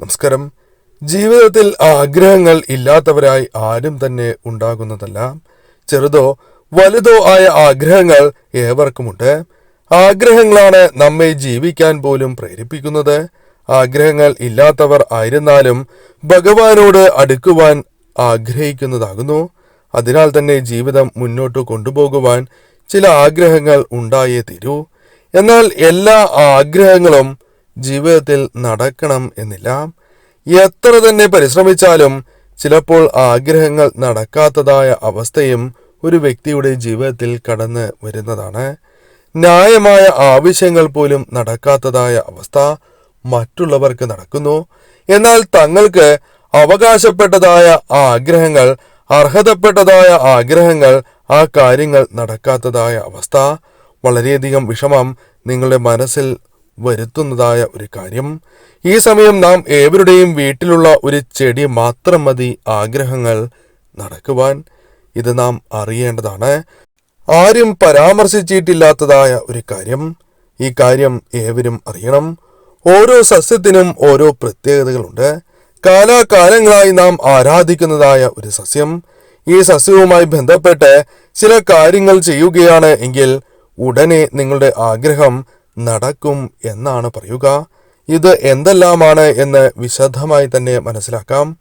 നമസ്കാരം. ജീവിതത്തിൽ ആഗ്രഹങ്ങൾ ഇല്ലാത്തവരായി ആരും തന്നെ ഉണ്ടാകുന്നതല്ല. ചെറുതോ വലുതോ ആയ ആഗ്രഹങ്ങൾ ഏവർക്കുമുണ്ട്. ആഗ്രഹങ്ങളാണ് നമ്മെ ജീവിക്കാൻ പോലും പ്രേരിപ്പിക്കുന്നത്. ആഗ്രഹങ്ങൾ ഇല്ലാത്തവർ ആയിരുന്നാലും ഭഗവാനോട് അടുക്കുവാൻ ആഗ്രഹിക്കുന്നതാകുന്നു. അതിനാൽ തന്നെ ജീവിതം മുന്നോട്ട് കൊണ്ടുപോകുവാൻ ചില ആഗ്രഹങ്ങൾ ഉണ്ടായേ തീരൂ. എന്നാൽ എല്ലാ ആഗ്രഹങ്ങളും ജീവിതത്തിൽ നടക്കണം എന്നില്ല. എത്ര തന്നെ പരിശ്രമിച്ചാലും ചിലപ്പോൾ ആഗ്രഹങ്ങൾ നടക്കാത്തതായ അവസ്ഥയും ഒരു വ്യക്തിയുടെ ജീവിതത്തിൽ കടന്ന് വരുന്നതാണ്. ന്യായമായ ആവശ്യങ്ങൾ പോലും നടക്കാത്തതായ അവസ്ഥ മറ്റുള്ളവർക്ക് നടക്കുന്നു. എന്നാൽ തങ്ങൾക്ക് അവകാശപ്പെട്ടതായ ആഗ്രഹങ്ങൾ അർഹതപ്പെട്ടതായ ആഗ്രഹങ്ങൾ ആ കാര്യങ്ങൾ നടക്കാത്തതായ അവസ്ഥ വളരെയധികം വിഷമം നിങ്ങളുടെ മനസ്സിൽ വരുത്തുന്നതായ ഒരു കാര്യം. ഈ സമയം നാം ഏവരുടെയും വീട്ടിലുള്ള ഒരു ചെടി മാത്രം മതി ആഗ്രഹങ്ങൾ നടക്കുവാൻ. ഇത് നാം അറിയേണ്ടതാണ്. ആരും പരാമർശിച്ചിട്ടില്ലാത്തതായ ഒരു കാര്യം. ഈ കാര്യം ഏവരും അറിയണം. ഓരോ സസ്യത്തിനും ഓരോ പ്രത്യേകതകളുണ്ട്. കാലാകാലങ്ങളായി നാം ആരാധിക്കുന്നതായ ഒരു സസ്യം. ഈ സസ്യവുമായി ബന്ധപ്പെട്ട് ചില കാര്യങ്ങൾ ചെയ്യുകയാണ് എങ്കിൽ ഉടനെ നിങ്ങളുടെ ആഗ്രഹം നടക്കും എന്നാണ് പറയുക. ഇത് എന്തെല്ലാമാണ് എന്ന് വിശദമായി തന്നെ മനസ്സിലാക്കാം.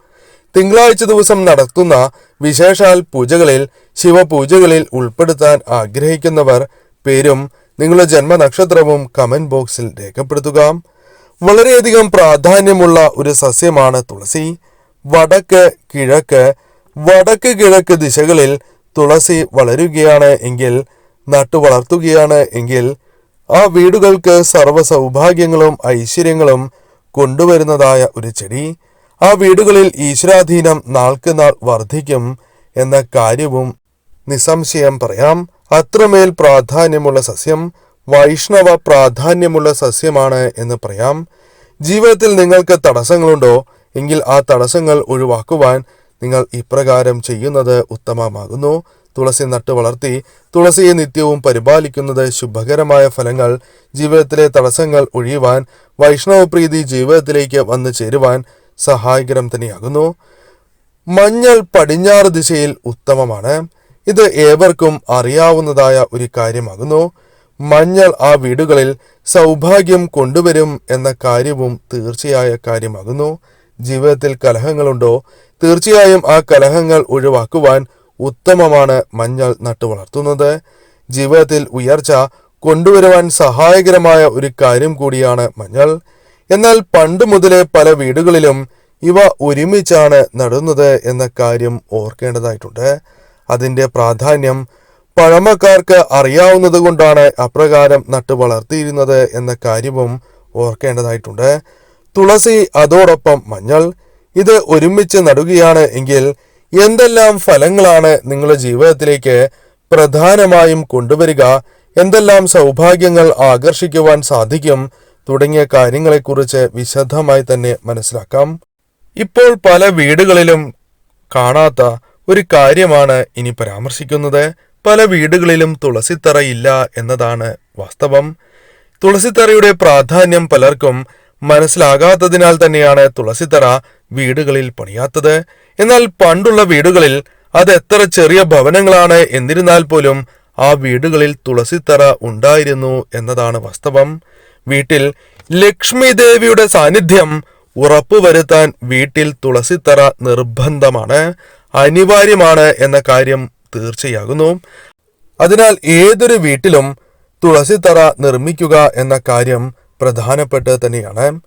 തിങ്കളാഴ്ച ദിവസം നടത്തുന്ന വിശേഷാൽ പൂജകളിൽ ശിവപൂജകളിൽ ഉൾപ്പെടുത്താൻ ആഗ്രഹിക്കുന്നവർ പേരും നിങ്ങളുടെ ജന്മനക്ഷത്രവും കമന്റ് ബോക്സിൽ രേഖപ്പെടുത്തുക. വളരെയധികം പ്രാധാന്യമുള്ള ഒരു സസ്യമാണ് തുളസി. വടക്ക് കിഴക്ക് വടക്ക് കിഴക്ക് ദിശകളിൽ തുളസി വളരുകയാണ് എങ്കിൽ നട്ടു വളർത്തുകയാണ് എങ്കിൽ ആ വീടുകൾക്ക് സർവ സൗഭാഗ്യങ്ങളും ഐശ്വര്യങ്ങളും കൊണ്ടുവരുന്നതായ ഒരു ചെടി. ആ വീടുകളിൽ ഈശ്വരാധീനം നാൾക്ക് നാൾ വർദ്ധിക്കും എന്ന കാര്യവും നിസ്സംശയം പറയാം. അത്രമേൽ പ്രാധാന്യമുള്ള സസ്യം വൈഷ്ണവ പ്രാധാന്യമുള്ള സസ്യമാണ് എന്ന് പറയാം. ജീവിതത്തിൽ നിങ്ങൾക്ക് തടസ്സങ്ങളുണ്ടോ? എങ്കിൽ ആ തടസ്സങ്ങൾ ഒഴിവാക്കുവാൻ നിങ്ങൾ ഇപ്രകാരം ചെയ്യുന്നത് ഉത്തമമാകുന്നു. തുളസി നട്ട് വളർത്തി തുളസിയെ നിത്യവും പരിപാലിക്കുന്നത് ശുഭകരമായ ഫലങ്ങൾ ജീവിതത്തിലെ തടസ്സങ്ങൾ ഒഴിയുവാൻ വൈഷ്ണവപ്രീതി ജീവിതത്തിലേക്ക് വന്നു ചേരുവാൻ സഹായകരം തന്നെയാകുന്നു. മഞ്ഞൾ പടിഞ്ഞാറ് ദിശയിൽ ഉത്തമമാണ്. ഇത് ഏവർക്കും അറിയാവുന്നതായ ഒരു കാര്യമാകുന്നു. മഞ്ഞൾ ആ വീടുകളിൽ സൗഭാഗ്യം കൊണ്ടുവരും എന്ന കാര്യവും തീർച്ചയായ കാര്യമാകുന്നു. ജീവിതത്തിൽ കലഹങ്ങളുണ്ടോ? തീർച്ചയായും ആ കലഹങ്ങൾ ഒഴിവാക്കുവാൻ ഉത്തമമാണ് മഞ്ഞൾ നട്ടു വളർത്തുന്നത്. ജീവിതത്തിൽ ഉയർച്ച കൊണ്ടുവരുവാൻ സഹായകരമായ ഒരു കാര്യം കൂടിയാണ് മഞ്ഞൾ. എന്നാൽ പണ്ട് മുതലേ പല വീടുകളിലും ഇവ ഒരുമിച്ചാണ് നടുന്നത് എന്ന കാര്യം ഓർക്കേണ്ടതായിട്ടുണ്ട്. അതിന്റെ പ്രാധാന്യം പഴമക്കാർക്ക് അറിയാവുന്നത് കൊണ്ടാണ് അപ്രകാരം നട്ടു വളർത്തിയിരുന്നത് എന്ന കാര്യവും ഓർക്കേണ്ടതായിട്ടുണ്ട്. തുളസി അതോടൊപ്പം മഞ്ഞൾ. ഇത് ഒരുമിച്ച് നടുകയാണ് എങ്കിൽ എന്തെല്ലാം ഫലങ്ങളാണ് നിങ്ങളുടെ ജീവിതത്തിലേക്ക് പ്രധാനമായും കൊണ്ടുവരിക? എന്തെല്ലാം സൗഭാഗ്യങ്ങൾ ആകർഷിക്കുവാൻ സാധിക്കും? തുടങ്ങിയ കാര്യങ്ങളെക്കുറിച്ച് വിശദമായി തന്നെ മനസ്സിലാക്കാം. ഇപ്പോൾ പല വീടുകളിലും കാണാത്ത ഒരു കാര്യമാണ് ഇനി പരാമർശിക്കുന്നത്. പല വീടുകളിലും തുളസിത്തറ ഇല്ല എന്നതാണ് വാസ്തവം. തുളസിത്തറയുടെ പ്രാധാന്യം പലർക്കും മനസ്സിലാകാത്തതിനാൽ തന്നെയാണ് തുളസിത്തറ വീടുകളിൽ പണിയാത്തത്. എന്നാൽ പണ്ടുള്ള വീടുകളിൽ അത് എത്ര ചെറിയ ഭവനങ്ങളാണ് എന്നിരുന്നാൽ പോലും ആ വീടുകളിൽ തുളസിത്തറ ഉണ്ടായിരുന്നു എന്നതാണ് വാസ്തവം. വീട്ടിൽ ലക്ഷ്മി ദേവിയുടെ സാന്നിധ്യം ഉറപ്പുവരുത്താൻ വീട്ടിൽ തുളസിത്തറ നിർബന്ധമാണ്. അനിവാര്യമാണ് എന്ന കാര്യം തീർച്ചയാകുന്നു. അതിനാൽ ഏതൊരു വീട്ടിലും തുളസിത്തറ നിർമ്മിക്കുക എന്ന കാര്യം പ്രധാനപ്പെട്ടത് തന്നെയാണ്.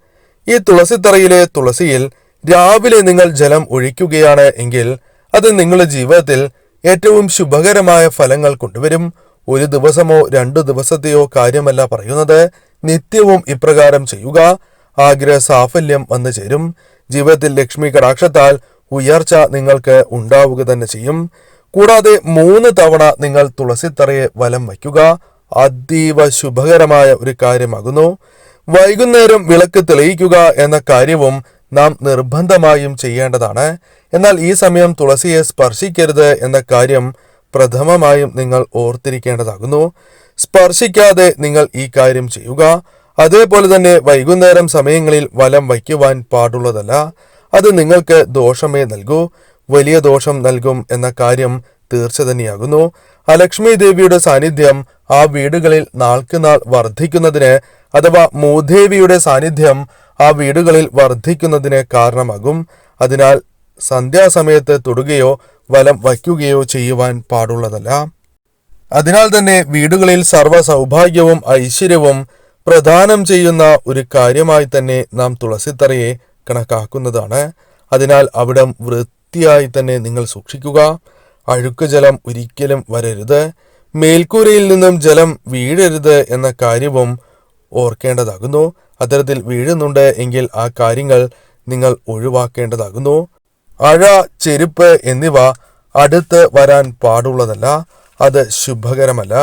ഈ തുളസിത്തറയിലെ തുളസിയിൽ രാവിലെ നിങ്ങൾ ജലം ഒഴിക്കുകയാണ് എങ്കിൽ അത് നിങ്ങളുടെ ജീവിതത്തിൽ ഏറ്റവും ശുഭകരമായ ഫലങ്ങൾ കൊണ്ടുവരും. ഒരു ദിവസമോ രണ്ടു ദിവസത്തെയോ കാര്യമല്ല പറയുന്നത്. നിത്യവും ഇപ്രകാരം ചെയ്യുക. ആഗ്രഹ സാഫല്യം വന്നു ചേരും. ജീവിതത്തിൽ ലക്ഷ്മി കടാക്ഷത്താൽ ഉയർച്ച നിങ്ങൾക്ക് ഉണ്ടാവുക തന്നെ ചെയ്യും. കൂടാതെ മൂന്ന് തവണ നിങ്ങൾ തുളസിത്തറയെ വലം വയ്ക്കുക. അതീവ ശുഭകരമായ ഒരു കാര്യമാകുന്നു. വൈകുന്നേരം വിളക്ക് തെളിയിക്കുക എന്ന കാര്യവും നാം നിർബന്ധമായും ചെയ്യേണ്ടതാണ്. എന്നാൽ ഈ സമയം തുളസിയെ സ്പർശിക്കരുത് എന്ന കാര്യം പ്രഥമമായും നിങ്ങൾ ഓർത്തിരിക്കേണ്ടതാകുന്നു. സ്പർശിക്കാതെ നിങ്ങൾ ഈ കാര്യം ചെയ്യുക. അതേപോലെ തന്നെ വൈകുന്നേരം സമയങ്ങളിൽ വലം വയ്ക്കുവാൻ പാടുള്ളതല്ല. അത് നിങ്ങൾക്ക് ദോഷമേ നൽകൂ. വലിയ ദോഷം നൽകും എന്ന കാര്യം തീർച്ച തന്നെയാകുന്നു അലക്ഷ്മി ദേവിയുടെ സാന്നിധ്യം ആ വീടുകളിൽ നാൾക്കുനാൾ വർദ്ധിക്കുന്നതിന് അഥവാ മൂദേവിയുടെ സാന്നിധ്യം ആ വീടുകളിൽ വർദ്ധിക്കുന്നതിന് കാരണമാകും. അതിനാൽ സന്ധ്യാസമയത്ത് തൊടുകയോ വലം വയ്ക്കുകയോ ചെയ്യുവാൻ പാടുള്ളതല്ല. അതിനാൽ തന്നെ വീടുകളിൽ സർവ സൗഭാഗ്യവും ഐശ്വര്യവും പ്രദാനം ചെയ്യുന്ന ഒരു കാര്യമായി തന്നെ നാം തുളസിത്തറയെ കണക്കാക്കുന്നതാണ്. അതിനാൽ അവിടം വൃത്തിയായി തന്നെ നിങ്ങൾ സൂക്ഷിക്കുക. അഴുക്ക് ജലം ഒരിക്കലും വരരുത്. മേൽക്കൂരയിൽ നിന്നും ജലം വീഴരുത് എന്ന കാര്യവും ഓർക്കേണ്ടതാകുന്നു. അത്തരത്തിൽ വീഴുന്നുണ്ട് എങ്കിൽ ആ കാര്യങ്ങൾ നിങ്ങൾ ഒഴിവാക്കേണ്ടതാകുന്നു. അഴ ചെരുപ്പ് എന്നിവ അടുത്ത് വരാൻ പാടുള്ളതല്ല. അത് ശുഭകരമല്ല.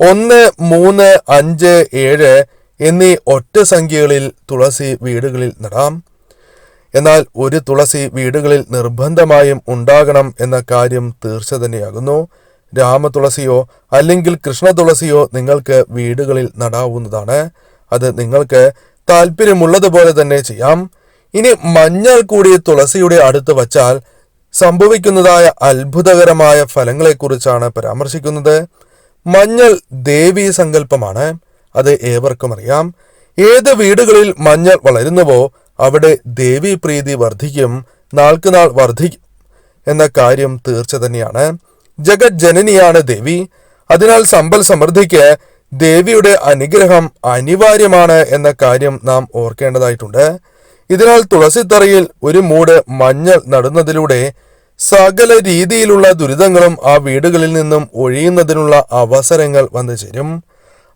ഒന്ന് മൂന്ന് അഞ്ച് ഏഴ് എന്നീ ഒറ്റ സംഖ്യകളിൽ തുളസി വീടുകളിൽ നടാം. എന്നാൽ ഒരു തുളസി വീടുകളിൽ നിർബന്ധമായും ഉണ്ടാകണം എന്ന കാര്യം തീർച്ച തന്നെയാകുന്നു രാമതുളസിയോ അല്ലെങ്കിൽ കൃഷ്ണ തുളസിയോ നിങ്ങൾക്ക് വീടുകളിൽ നടാവുന്നതാണ്. അത് നിങ്ങൾക്ക് താല്പര്യമുള്ളതുപോലെ തന്നെ ചെയ്യാം. ഇനി മഞ്ഞൾ കൂടി തുളസിയുടെ അടുത്ത് വച്ചാൽ സംഭവിക്കുന്നതായ അത്ഭുതകരമായ ഫലങ്ങളെക്കുറിച്ചാണ് പരാമർശിക്കുന്നത്. മഞ്ഞൾ ദേവീ സങ്കല്പമാണ്. അത് ഏവർക്കും അറിയാം. ഏത് വീടുകളിൽ മഞ്ഞൾ വളരുന്നുവോ അവിടെ ദേവീ പ്രീതി വർദ്ധിക്കും നാൾക്കുനാൾ വർദ്ധിക്കും എന്ന കാര്യം തീർച്ച തന്നെയാണ്. ജഗത് ജനനിയാണ് ദേവി. അതിനാൽ സമ്പൽ സമൃദ്ധിക്ക് ദേവിയുടെ അനുഗ്രഹം അനിവാര്യമാണ് എന്ന കാര്യം നാം ഓർക്കേണ്ടതായിട്ടുണ്ട്. ഇതിനാൽ തുളസിത്തറയിൽ ഒരു മൂട് മഞ്ഞൾ നടുന്നതിലൂടെ സകല രീതിയിലുള്ള ദുരിതങ്ങളും ആ വീടുകളിൽ നിന്നും ഒഴിയുന്നതിനുള്ള അവസരങ്ങൾ വന്നു ചേരും.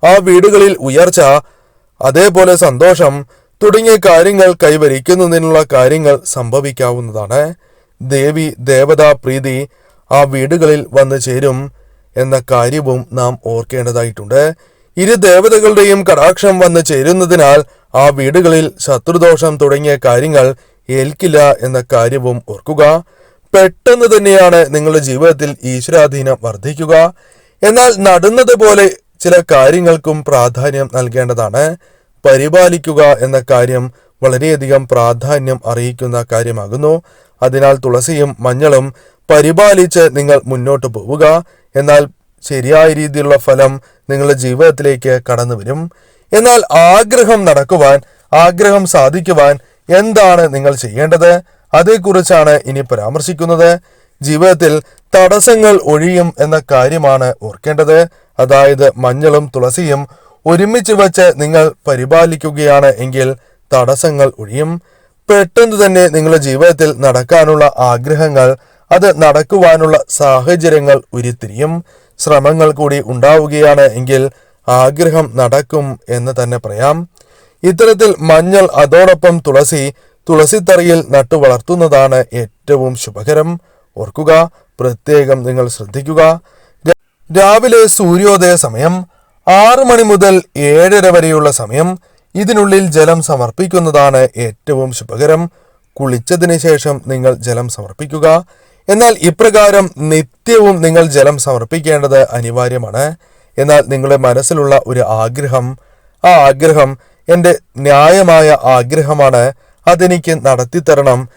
ആ വീടുകളിൽ ഉയർച്ച അതേപോലെ സന്തോഷം തുടങ്ങിയ കാര്യങ്ങൾ കൈവരിക്കുന്നതിനുള്ള കാര്യങ്ങൾ സംഭവിക്കാവുന്നതാണ്. ദേവി ദേവതാ പ്രീതി ആ വീടുകളിൽ വന്നു ചേരും എന്ന കാര്യവും നാം ഓർക്കേണ്ടതായിട്ടുണ്ട്. ഇരു ദേവതകളുടെയും കടാക്ഷം വന്നു ചേരുന്നതിനാൽ ആ വീടുകളിൽ ശത്രുദോഷം തുടങ്ങിയ കാര്യങ്ങൾ ഏൽക്കില്ല എന്ന കാര്യവും ഓർക്കുക. പെട്ടെന്ന് തന്നെയാണ് നിങ്ങളുടെ ജീവിതത്തിൽ ഈശ്വരാധീനം വർദ്ധിക്കുക. എന്നാൽ നടുന്നത് പോലെ ചില കാര്യങ്ങൾക്കും പ്രാധാന്യം നൽകേണ്ടതാണ്. പരിപാലിക്കുക എന്ന കാര്യം വളരെയധികം പ്രാധാന്യം അറിയിക്കുന്ന കാര്യമാകുന്നു. അതിനാൽ തുളസിയും മഞ്ഞളും പരിപാലിച്ച് നിങ്ങൾ മുന്നോട്ട് പോവുക. എന്നാൽ ശരിയായ രീതിയിലുള്ള ഫലം നിങ്ങളുടെ ജീവിതത്തിലേക്ക് കടന്നു വരും. എന്നാൽ ആഗ്രഹം നടക്കുവാൻ ആഗ്രഹം സാധിക്കുവാൻ എന്താണ് നിങ്ങൾ ചെയ്യേണ്ടത്? അതേക്കുറിച്ചാണ് ഇനി പരാമർശിക്കുന്നത്. ജീവിതത്തിൽ തടസ്സങ്ങൾ ഒഴിയും എന്ന കാര്യമാണ് ഓർക്കേണ്ടത്. അതായത് മഞ്ഞളും തുളസിയും ഒരുമിച്ച് വച്ച് നിങ്ങൾ പരിപാലിക്കുകയാണ് എങ്കിൽ തടസ്സങ്ങൾ ഒഴിയും. പെട്ടെന്ന് തന്നെ നിങ്ങളുടെ ജീവിതത്തിൽ നടക്കാനുള്ള ആഗ്രഹങ്ങൾ അത് നടക്കുവാനുള്ള സാഹചര്യങ്ങൾ ഉരുത്തിരിയും. ശ്രമങ്ങൾ കൂടി ഉണ്ടാവുകയാണ് എങ്കിൽ ആഗ്രഹം നടക്കും എന്ന് തന്നെ പറയാം. ഇത്തരത്തിൽ മഞ്ഞൾ അതോടൊപ്പം തുളസി തുളസിത്തറയിൽ നട്ടു വളർത്തുന്നതാണ് ഏറ്റവും ശുഭകരം. ഓർക്കുക പ്രത്യേകം നിങ്ങൾ ശ്രദ്ധിക്കുക. രാവിലെ സൂര്യോദയ സമയം ആറു മണി മുതൽ ഏഴര വരെയുള്ള സമയം. ഇതിനുള്ളിൽ ജലം സമർപ്പിക്കുന്നതാണ് ഏറ്റവും ശുഭകരം. കുളിച്ചതിന് ശേഷം നിങ്ങൾ ജലം സമർപ്പിക്കുക. എന്നാൽ ഇപ്രകാരം നിത്യവും നിങ്ങൾ ജലം സമർപ്പിക്കേണ്ടത് അനിവാര്യമാണ്. എന്നാൽ നിങ്ങളുടെ മനസ്സിലുള്ള ഒരു ആഗ്രഹം ആ ആഗ്രഹം എന്റെ ന്യായമായ ആഗ്രഹമാണ്. അതെനിക്ക് നടത്തിത്തരണം.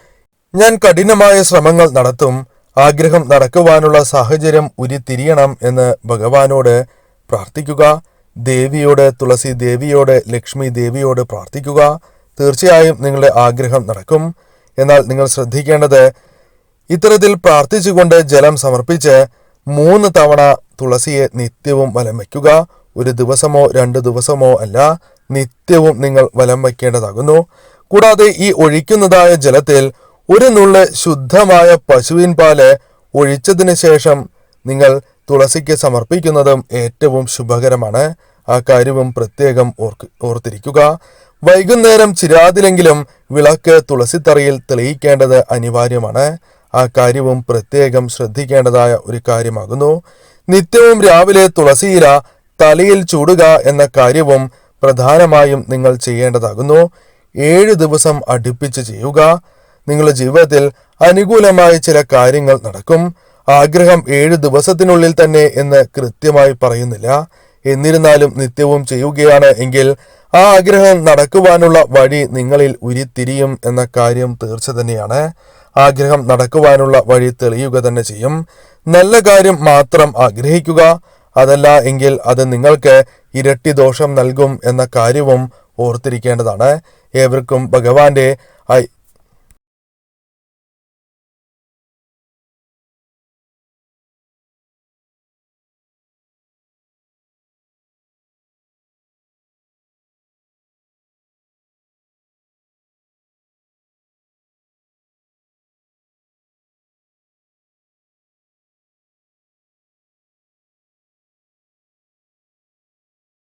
ഞാൻ കഠിനമായ ശ്രമങ്ങൾ നടത്തും. ആഗ്രഹം നടക്കുവാനുള്ള സാഹചര്യം ഉരുത്തിരിയണം എന്ന് ഭഗവാനോട് പ്രാർത്ഥിക്കുക. ദേവിയോട് തുളസി ദേവിയോട് ലക്ഷ്മി ദേവിയോട് പ്രാർത്ഥിക്കുക. തീർച്ചയായും നിങ്ങളുടെ ആഗ്രഹം നടക്കും. എന്നാൽ നിങ്ങൾ ശ്രദ്ധിക്കേണ്ടത് ഇത്തരത്തിൽ പ്രാർത്ഥിച്ചുകൊണ്ട് ജലം സമർപ്പിച്ച് മൂന്ന് തവണ തുളസിയെ നിത്യവും വലം വയ്ക്കുക. ഒരു ദിവസമോ രണ്ട് ദിവസമോ അല്ല നിത്യവും നിങ്ങൾ വലം വയ്ക്കേണ്ടതാകുന്നു. കൂടാതെ ഈ ഒഴിക്കുന്നതായ ജലത്തിൽ ഒരു നുള്ള് ശുദ്ധമായ പശുവിൻ പാൽ ഒഴിച്ചതിന് ശേഷം നിങ്ങൾ തുളസിക്ക് സമർപ്പിക്കുന്നതും ഏറ്റവും ശുഭകരമാണ്. ആ കാര്യവും പ്രത്യേകം ഓർത്തിരിക്കുക. വൈകുന്നേരം ചിരാതിലെങ്കിലും വിളക്ക് തുളസിത്തറയിൽ തെളിയിക്കേണ്ടത് അനിവാര്യമാണ്. ആ കാര്യവും പ്രത്യേകം ശ്രദ്ധിക്കേണ്ടതായ ഒരു കാര്യമാകുന്നു. നിത്യവും രാവിലെ തുളസിയില തലയിൽ ചൂടുക എന്ന കാര്യവും പ്രധാനമായും നിങ്ങൾ ചെയ്യേണ്ടതാകുന്നു. ഏഴ് ദിവസം അടുപ്പിച്ച് ചെയ്യുക. നിങ്ങളുടെ ജീവിതത്തിൽ അനുകൂലമായ ചില കാര്യങ്ങൾ നടക്കും. ആഗ്രഹം ഏഴ് ദിവസത്തിനുള്ളിൽ തന്നെ എന്ന് കൃത്യമായി പറയുന്നില്ല. എന്നിരുന്നാലും നിത്യവും ചെയ്യുകയാണ് എങ്കിൽ ആ ആഗ്രഹം നടക്കുവാനുള്ള വഴി നിങ്ങളിൽ ഉരിത്തിരിയും എന്ന കാര്യം തീർച്ച തന്നെയാണ്. ആഗ്രഹം നടക്കുവാനുള്ള വഴി തെളിയുക തന്നെ ചെയ്യും. നല്ല കാര്യം മാത്രം ആഗ്രഹിക്കുക. അതല്ല എങ്കിൽ അത് നിങ്ങൾക്ക് ഇരട്ടി ദോഷം നൽകും എന്ന കാര്യവും ഓർത്തിരിക്കേണ്ടതാണ്. ഏവർക്കും ഭഗവാന്റെ